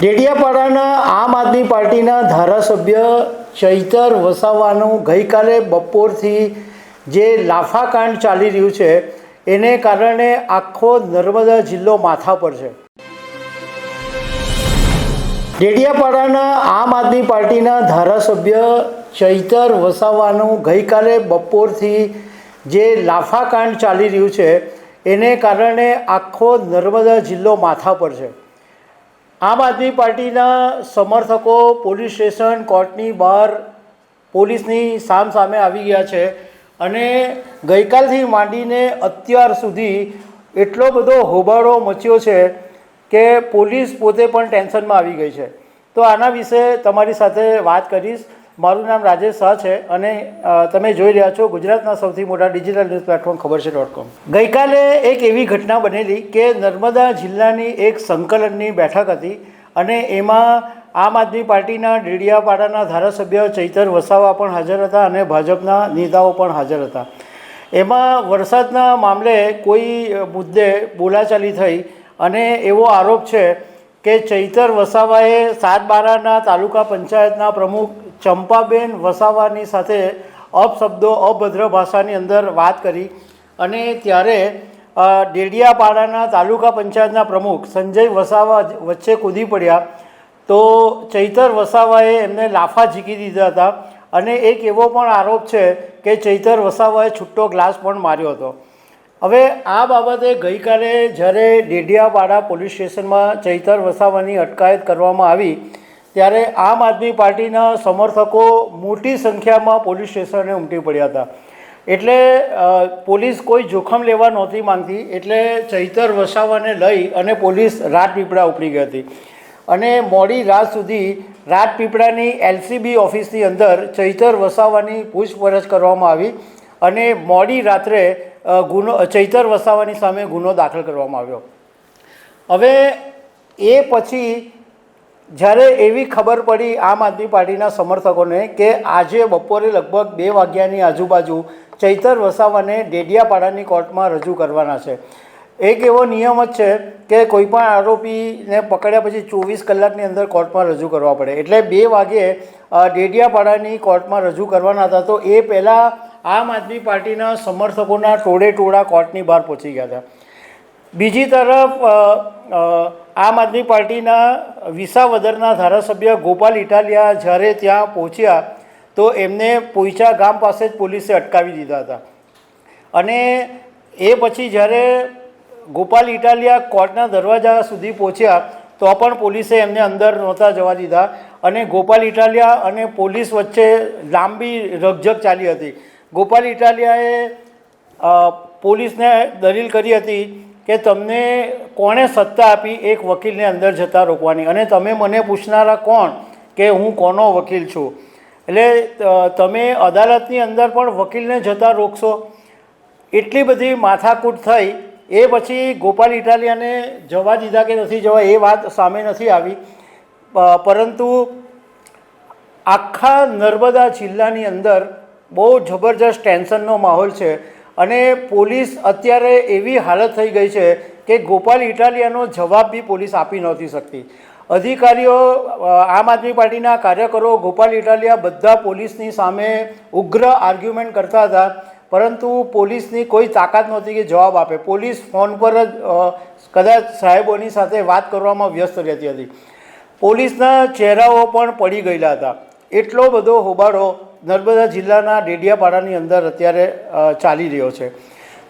ડેડિયાપાડાના આમ આદમી પાર્ટીના ધારાસભ્ય ચૈતર વસાવાનું ગઈકાલે બપોરથી જે લાફાકાંડ ચાલી રહ્યું છે, એને કારણે આખો નર્મદા જિલ્લો માથા પર છે. ડેડિયાપાડાના આમ આદમી પાર્ટીના ધારાસભ્ય ચૈતર વસાવાનું ગઈકાલે બપોરથી જે લાફાકાંડ ચાલી રહ્યું છે, એને કારણે આખો નર્મદા જિલ્લો માથા પર છે. આમ આદમી પાર્ટીના સમર્થકો, પોલીસ સ્ટેશન, કોર્ટની બહાર પોલીસની સામ સામે આવી ગયા છે અને ગઈકાલથી માંડીને અત્યાર સુધી એટલો બધો હોબાળો મચ્યો છે કે પોલીસ પોતે પણ ટેન્શનમાં આવી ગઈ છે. તો આના વિશે તમારી સાથે વાત કરીશ. મારું નામ રાજેશ શાહ છે અને તમે જોઈ રહ્યા છો ગુજરાતના સૌથી મોટા ડિજિટલ ન્યૂઝ પ્લેટફોર્મ ખબર છે ડોટ કોમ. ગઈકાલે એક એવી ઘટના બનેલી કે નર્મદા જિલ્લાની એક સંકલનની બેઠક હતી અને એમાં આમ આદમી પાર્ટીના ડેડિયાપાડાના ધારાસભ્ય ચૈતર વસાવા પણ હાજર હતા અને ભાજપના નેતાઓ પણ હાજર હતા. એમાં વરસાદના મામલે કોઈ મુદ્દે બોલાચાલી થઈ અને એવો આરોપ છે કે ચૈતર વસાવાએ સાતબારાના તાલુકા પંચાયતના પ્રમુખ ચંપાબેન વસાવાની સાથે અપશબ્દો, અભદ્ર ભાષાની અંદર વાત કરી અને ત્યારે ડેડિયાપાડાના તાલુકા પંચાયતના પ્રમુખ સંજય વસાવા વચ્ચે કૂદી પડ્યા. તો ચૈતર વસાવાએ એમને લાફા ઝીકી દીધા હતા અને એક એવો પણ આરોપ છે કે ચૈતર વસાવાએ છૂટો ગ્લાસ પણ માર્યો હતો. હવે આ બાબતે ગઈકાલે જ્યારે ડેડિયાપાડા પોલીસ સ્ટેશનમાં ચૈતર વસાવાની અટકાયત કરવામાં આવી ત્યારે આમ આદમી પાર્ટીના સમર્થકો મોટી સંખ્યામાં પોલીસ સ્ટેશને ઉમટી પડ્યા હતા. એટલે પોલીસ કોઈ જોખમ લેવા નહોતી માંગતી, એટલે ચૈતર વસાવાને લઈ અને પોલીસ રાજપીપળા ઉપડી ગઈ હતી. અને મોડી રાત સુધી રાજપીપળાની એલસીબી ઓફિસની અંદર ચૈતર વસાવાની પૂછપરછ કરવામાં આવી અને મોડી રાત્રે ગુનો, ચૈતર વસાવાની સામે ગુનો દાખલ કરવામાં આવ્યો. હવે, એ પછી જ્યારે એવી ખબર પડી આમ આદમી પાર્ટીના સમર્થકોને કે આજે બપોરે લગભગ બે વાગ્યાની આજુબાજુ ચૈતર વસાવાને ડેડિયાપાડાની કોર્ટમાં રજૂ કરવાના છે. એક એવો નિયમ જ છે કે કોઈ પણ આરોપીને પકડ્યા પછી ચોવીસ કલાકની અંદર કોર્ટમાં રજૂ કરવા પડે. એટલે બે વાગ્યે ડેડિયાપાડાની કોર્ટમાં રજૂ કરવાના હતા તો એ પહેલાં આમ આદમી પાર્ટીના સમર્થકોના ટોળે ટોળા કોર્ટની બહાર પહોંચી ગયા હતા. બીજી તરફ આમ આદમી પાર્ટીના વિસાવદરના ધારાસભ્ય ગોપાલ ઇટાલિયા જ્યારે ત્યાં પહોંચ્યા, તો એમને પોઈચા ગામ પાસે જ પોલીસે અટકાવી દીધા હતા. અને એ પછી જ્યારે ગોપાલ ઇટાલિયા કોર્ટના દરવાજા સુધી પહોંચ્યા, તો પણ પોલીસે એમને અંદર નહોતા જવા દીધા અને ગોપાલ ઇટાલિયા અને પોલીસ વચ્ચે લાંબી રગઝગ ચાલી હતી. ગોપાલ ઇટાલિયાએ પોલીસને દલીલ કરી હતી કે તમને કોણે સત્તા આપી એક વકીલને અંદર જતા રોકવાની? અને તમે મને પૂછનારા કોણ કે હું કોનો વકીલ છું? એટલે તમે અદાલતની અંદર પણ વકીલને જતા રોકશો. એટલી બધી માથાકૂટ થઈ. એ પછી ગોપાલ ઇટાલિયાને જવા દીધા કે નથી જવા, એ વાત સામે નથી આવી. પરંતુ આખા નર્મદા જિલ્લાની અંદર બહુ જબરજસ્ત ટેન્શનનો માહોલ છે. અને પોલીસ અત્યારે એવી હાલત થઈ ગઈ છે કે ગોપાલ ઇટાલિયાનો જવાબ બી પોલીસ આપી નહોતી શકતી. અધિકારીઓ આમ આદમી પાર્ટીના કાર્યકરો ગોપાલ ઇટાલિયા બધા પોલીસની સામે ઉગ્ર આર્ગ્યુમેન્ટ કરતા હતા, પરંતુ પોલીસની કોઈ તાકાત નહોતી કે જવાબ આપે. પોલીસ ફોન પર જ કદાચ સાહેબોની સાથે વાત કરવામાં વ્યસ્ત રહેતી હતી. પોલીસના ચહેરાઓ પણ પડી ગયેલા હતા. એટલો બધો હોબાળો નર્મદા જિલ્લાના ડેડિયાપાડાની અંદર અત્યારે ચાલી રહ્યો છે.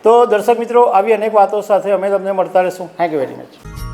તો દર્શક મિત્રો, આવી અનેક વાતો સાથે અમે તમને મળતા રહીશું. Thank you very much